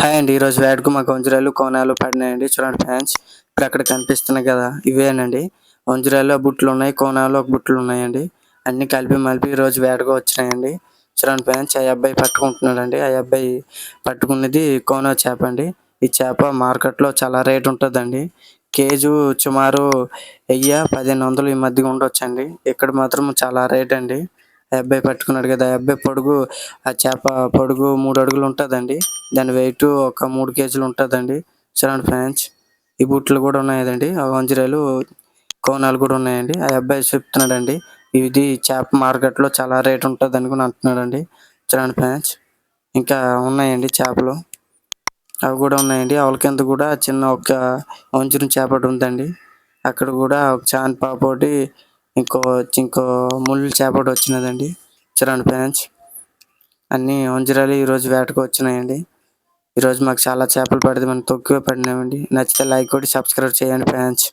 Hi అండి ఈరోజు వేటకు మాకు వంజరాలు కోనాలు పడినాయండి. చూడండి ఫ్యాన్స్ ఇప్పుడు అక్కడ కనిపిస్తున్నాయి కదా ఇవేనండి. వంజరాలు బుట్లు ఉన్నాయి కోనాలు ఒక బుట్లు ఉన్నాయండి. అన్ని కలిపి మలిపి ఈరోజు వేటకు వచ్చినాయండి. చూడండి ఫ్యాన్స్ ఆ అబ్బాయి పట్టుకుంటున్నాడండి. ఆ అబ్బాయి పట్టుకున్నది కోనా చేప అండి. ఈ చేప మార్కెట్లో చాలా రేట్ ఉంటుందండి. కేజీ సుమారు వెయ్యి పదిహేను వందలు ఈ మధ్య ఉండొచ్చండి. ఇక్కడ మాత్రం చాలా రేట్ అండి అబ్బాయి పట్టుకున్నాడు కదా ఆ అబ్బాయి పొడుగు ఆ చేప పొడుగు మూడు అడుగులు ఉంటుందండి. దాని వెయిట్ ఒక మూడు కేజీలు ఉంటుందండి. చూడండి ఫ్రెండ్స్ ఈ బుట్లు కూడా ఉన్నాయండి. ఆ వంజరాలు కోనాలు కూడా ఉన్నాయండి. ఆ అబ్బాయి చెప్తున్నాడండి ఇది చేప మార్కెట్లో చాలా రేట్ ఉంటుంది అనుకుని అంటున్నాడండి. చూడండి ఫ్రెండ్స్ ఇంకా ఉన్నాయండి చేపలు. అవి కూడా ఉన్నాయండి. అవల కింద కూడా చిన్న ఒక వంజరం చేపటి ఉందండి. అక్కడ కూడా ఒక చాన్ పాపోటి ఇంకో ఇంకో ముళ్ళు ఒకటి వచ్చినదండి. చూడండి ఫ్రెండ్స్ అన్నీ వంజరాలు ఈరోజు వేటకు వచ్చినాయండి. ఈరోజు మాకు చాలా చేపలు పడితే మనం తక్కువ పడినామండి. నచ్చితే లైక్ కొట్టి సబ్స్క్రైబ్ చేయండి ఫ్రెండ్స్